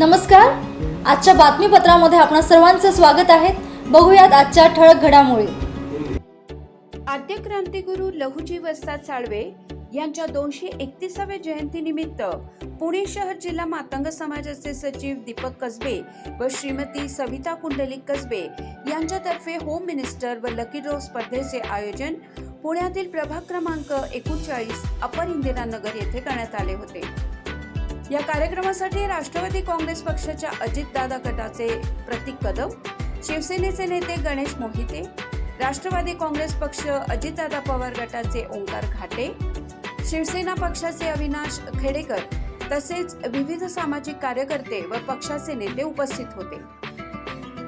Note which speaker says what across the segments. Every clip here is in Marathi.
Speaker 1: नमस्कार. आजच्या बातमीपत्रामध्ये आपणा सर्वांचं स्वागत आहे. बघूयात आजच्या ठळक घडामोडी.
Speaker 2: आद्य क्रांतिगुरु लहुजी वस्ताद साळवे यांच्या दोनशे एकतीसाव्या जयंतीनिमित्त पुणे शहर जिल्हा मातंग समाजाचे सचिव दीपक कसबे व श्रीमती सविता कुंडलिक कसबे यांच्यातर्फे होम मिनिस्टर व लकी ड्रॉ स्पर्धेचे आयोजन पुण्यातील प्रभाग क्रमांक एकोणचाळीस अपर इंदिरानगर येथे करण्यात आले होते. या कार्यक्रमासाठी राष्ट्रवादी काँग्रेस पक्षाच्या अजितदादा गटाचे प्रतीक कदम शिवसेनेचे नेते गणेश मोहिते राष्ट्रवादी काँग्रेस पक्ष अजितदादा पवार गटाचे ओंकार घाटे शिवसेना पक्षाचे अविनाश खेडेकर तसेच विविध सामाजिक कार्यकर्ते व पक्षाचे नेते उपस्थित होते.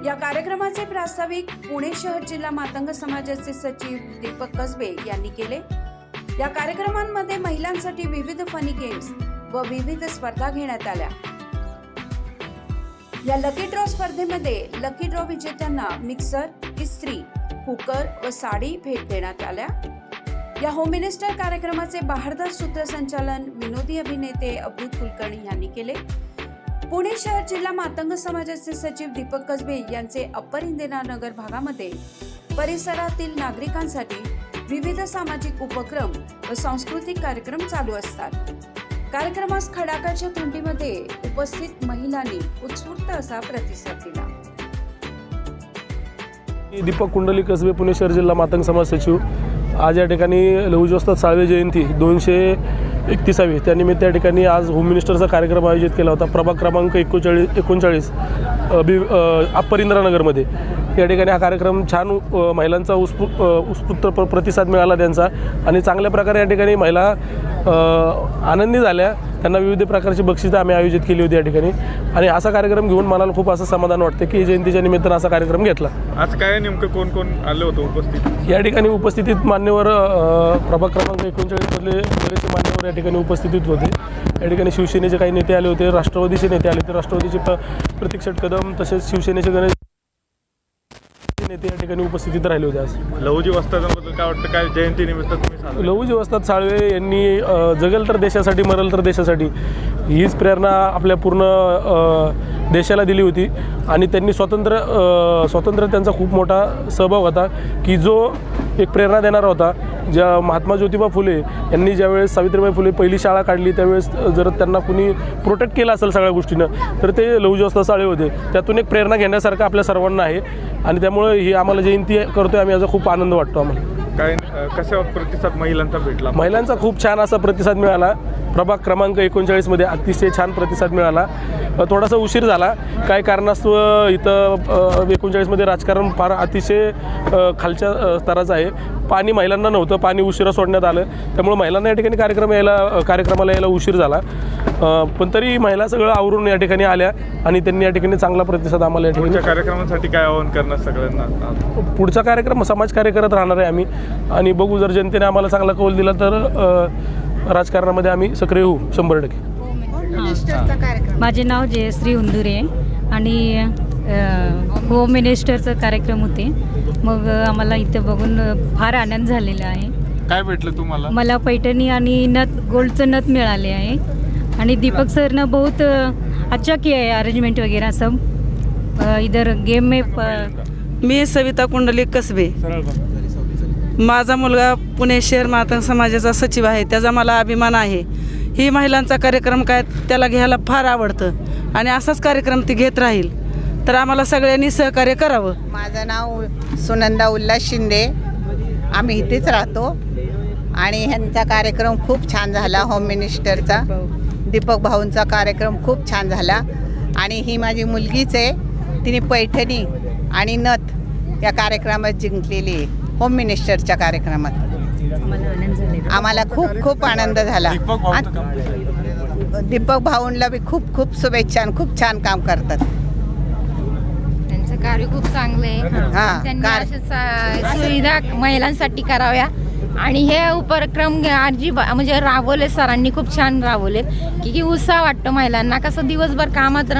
Speaker 2: या कार्यक्रमाचे प्रास्ताविक पुणे शहर जिल्हा मातंग समाजाचे सचिव दीपक कसबे यांनी केले. या कार्यक्रमांमध्ये महिलांसाठी विविध फनी गेम्स व विविध स्पर्धा घेण्यात आल्या. या लकी ड्रॉ स्पर्धेमध्ये लकी ड्रॉ विजेत्यांना मिक्सर इस्त्री कुकर व साडी भेट देण्यात आल्या. या होम मिनिस्टर कार्यक्रमाचे बहारदार सूत्रसंचालन विनोदी अभिनेते अब्दुल कुलकर्णी यांनी केले. पुणे शहर जिल्हा मातंग समाजाचे सचिव दीपक कसबे यांचे अप्पर इंदिरानगर भागामध्ये परिसरातील नागरिकांसाठी विविध सामाजिक उपक्रम व सांस्कृतिक कार्यक्रम चालू असतात. कार्यक्रमास खडाकाच्या थंडीमध्ये उपस्थित महिलांनी उत्स्फूर्त असा प्रतिसाद दिला.
Speaker 3: मी दीपक कुंडली कसबे पुणे शहर जिल्हा मातंग समाज सचिव. आज या ठिकाणी लहुजोस्ताद साळवे जयंती दोनशे एकतीसावी. त्यानिमित्त त्या ठिकाणी आज होम मिनिस्टरचा कार्यक्रम आयोजित केला होता. प्रभाग क्रमांक एकोणचाळीस एकोणचाळीस अभि बी अप्पर इंदिरानगरमध्ये या ठिकाणी हा कार्यक्रम छान महिलांचा उत्स्फू उत्स्फूर्त प्र प्रतिसाद मिळाला त्यांचा. आणि चांगल्या प्रकारे या ठिकाणी महिला आनंदी झाल्या. त्यांना विविध प्रकारची बक्षिसं आम्ही आयोजित केली होती या ठिकाणी. आणि असा कार्यक्रम घेऊन मला खूप असं समाधान वाटतं की जयंतीच्या निमित्तानं असा कार्यक्रम घेतला.
Speaker 4: आज काय नेमकं कोण कोण आलं होतं उपस्थित?
Speaker 3: या ठिकाणी उपस्थितीत मान्यवर प्रभाग क्रमांक एकोणचाळीसमधले बरेचसे मान्यवर या ठिकाणी उपस्थितीत होते. या ठिकाणी शिवसेनेचे काही नेते आले होते राष्ट्रवादीचे नेते आले होते. राष्ट्रवादीचे प प्रतीक शेट कदम तसेच शिवसेनेचे गणेश नेते या ठिकाणी उपस्थितीत राहिले होते आज.
Speaker 4: लहुजी वस्तादांबद्दल काय वाटतं? काय जयंती निमित्त तुम्ही साजरं
Speaker 3: लहुजी वस्ताद साळवे यांनी जगल तर देशासाठी मरल तर देशासाठी. हीच प्रेरणा आपल्या पूर्ण देशाला दिली होती. आणि त्यांनी स्वातंत्र्य अ, स्वातंत्र्य त्यांचा खूप मोठा सहभाग होता की जो एक प्रेरणा देणारा होता. ज्या महात्मा ज्योतिबा फुले यांनी ज्यावेळेस सावित्रीबाई फुले पहिली शाळा काढली त्यावेळेस जर त्यांना कुणी प्रोटेक्ट केलं असेल सगळ्या गोष्टीनं तर ते लहुजी वस्ताद साळे होते. त्यातून एक प्रेरणा घेण्यासारखं आपल्या सर्वांना आहे. आणि त्यामुळे ही आम्हाला जयंती करतोय आम्ही याचा खूप आनंद वाटतो आम्हाला.
Speaker 4: काय कशा प्रतिसाद महिलांचा भेटला?
Speaker 3: महिलांचा खूप छान असा प्रतिसाद मिळाला. प्रभाग क्रमांक एकोणचाळीसमध्ये अतिशय छान प्रतिसाद मिळाला. थोडासा उशीर झाला. काय कारणास्तव इथं एकोणचाळीसमध्ये राजकारण फार अतिशय खालच्या स्तराचं आहे. पाणी महिलांना नव्हतं. पाणी उशिरा सोडण्यात आलं. त्यामुळे महिलांना या ठिकाणी कार्यक्रम यायला कार्यक्रमाला यायला उशीर झाला. पण तरी महिला सगळं आवरून या ठिकाणी आल्या आणि त्यांनी या ठिकाणी चांगला प्रतिसाद आम्हाला या ठिकाणी
Speaker 4: कार्यक्रमांसाठी काय आवाहन करणार सगळ्यांना?
Speaker 3: पुढचा कार्यक्रम समाजकार्य करत राहणार आहे आम्ही. आणि बघू जर जनतेने आम्हाला चांगला कौल दिला तर राजकारणामध्ये आम्ही सक्रिय होऊ शंभर टक्के.
Speaker 5: माझे नाव जयश्री उंदुरे आणि होम मिनिस्टरचं कार्यक्रम होते. मग आम्हाला इथं बघून फार आनंद झालेला आहे.
Speaker 4: काय भेटलं तुम्हाला?
Speaker 5: मला पैठणी आणि नथ गोल्डचं नथ मिळाले आहे. आणि दीपक सरनं बहुत अच्छा किया है अरेंजमेंट वगैरह सब अ, इधर गेम में प-
Speaker 6: मी सविता कुंडलिक कसबे. माझा मुलगा पुणे शहर मातंग समाजाचा सचिव आहे त्याचा मला अभिमान आहे. ही महिलांचा कार्यक्रम काय त्याला घ्यायला फार आवडतं आणि असाच कार्यक्रम ती घेत राहील. तर आम्हाला सगळ्यांनी सहकार्य करावं.
Speaker 7: माझं नाव सुनंदा उल्हास शिंदे. आम्ही इथेच राहतो. आणि ह्यांचा कार्यक्रम खूप छान झाला होम मिनिस्टरचा दीपक भाऊंचा कार्यक्रम खूप छान झाला. आणि ही माझी मुलगीच आहे. तिने पैठणी आणि नथ या कार्यक्रमात जिंकलेली आहे. होम मिनिस्टरच्या कार्यक्रमात. आम्हाला खूप खूप आनंद झाला. दीपक भाऊंला बी खूप खूप शुभेच्छा आणि खूप छान काम करतात.
Speaker 8: त्यांचं कार्य खूप चांगलं आहे.
Speaker 7: हा,
Speaker 8: त्यांनी सुविधा महिलांसाठी कराव्या. आणि हे उपक्रम आजी म्हणजे राबवले सरांनी खूप छान राबवलेत. की की उत्साह वाटतो महिलांना. कसं दिवसभर कामात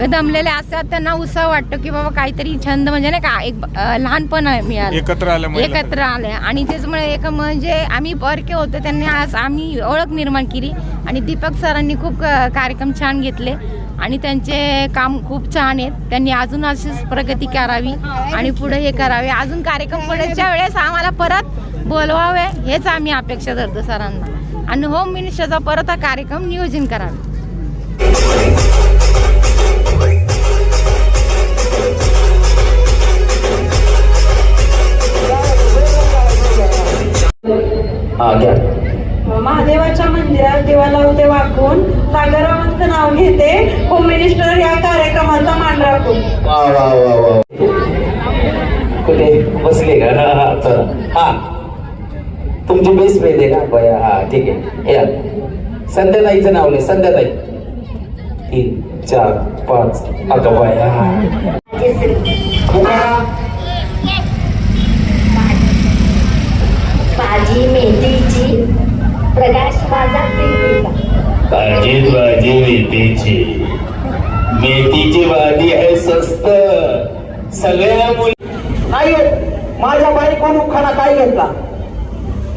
Speaker 8: दमलेले असतात त्यांना उत्साह वाटतो की बाबा काहीतरी छंद म्हणजे नाही का एक लहानपण मिळालं
Speaker 4: एकत्र महिला.
Speaker 8: एकत्र आले आणि त्याच्यामुळे एक म्हणजे आम्ही परके होतो त्यांनी आज आम्ही ओळख निर्माण केली. आणि दीपक सरांनी खूप कार्यक्रम छान घेतले. आणि त्यांचे काम खूप छान आहेत. त्यांनी अजून अशीच प्रगती करावी आणि पुढे हे करावे. अजून कार्यक्रम पुढच्या वेळेस आम्हाला परत बोलवावे हेच आम्ही अपेक्षा धरतो सरांना. आणि होम मिनिस्टरचा परत हा कार्यक्रम नियोजन करावे.
Speaker 9: हा घ्या.
Speaker 10: महादेवाच्या मंदिरात दिवा लावते वाकून सागररावांचं नाव घेते होम मिनिस्टर या कार्यक्रमाचा मान राखून
Speaker 9: वा वा वा वा. कुठे? बसले का? हा हा चला. हा. तुमची बेस्ट फ्रेंड आहे ना बया. हा ठीक आहे. या. संध्याताईचं नाव नाही संध्याताई. तीन चार पाच. अगं बया? पुकारा
Speaker 11: भाजी प्रकाश माझा
Speaker 9: भाजी मेथीची. मेथीची भाजी आहे स्वस्त सगळ्या मुली
Speaker 10: आई माझ्या बायकोनं उखाणा काय घेतला?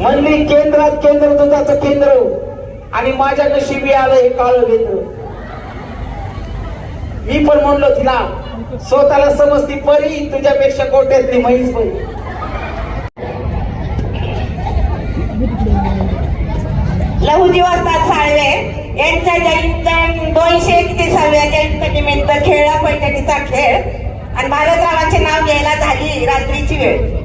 Speaker 10: म्हणली केंद्रात केंद्र दुधाचं केंद्र. आणि माझ्या नशिबी आलं हे काळ वेंद्र मी पण म्हणलो तिला स्वतःला समजती परी तुझ्यापेक्षा गोट्यातली म्हैस परी लहुजी वस्तात साळवे. यांच्या जयंत दोनशे एकतीसाव्या जयंत निमित्त खेळला पैठणीचा खेळ. आणि भारतरावांचे नाव घ्यायला झाली रात्रीची वेळ.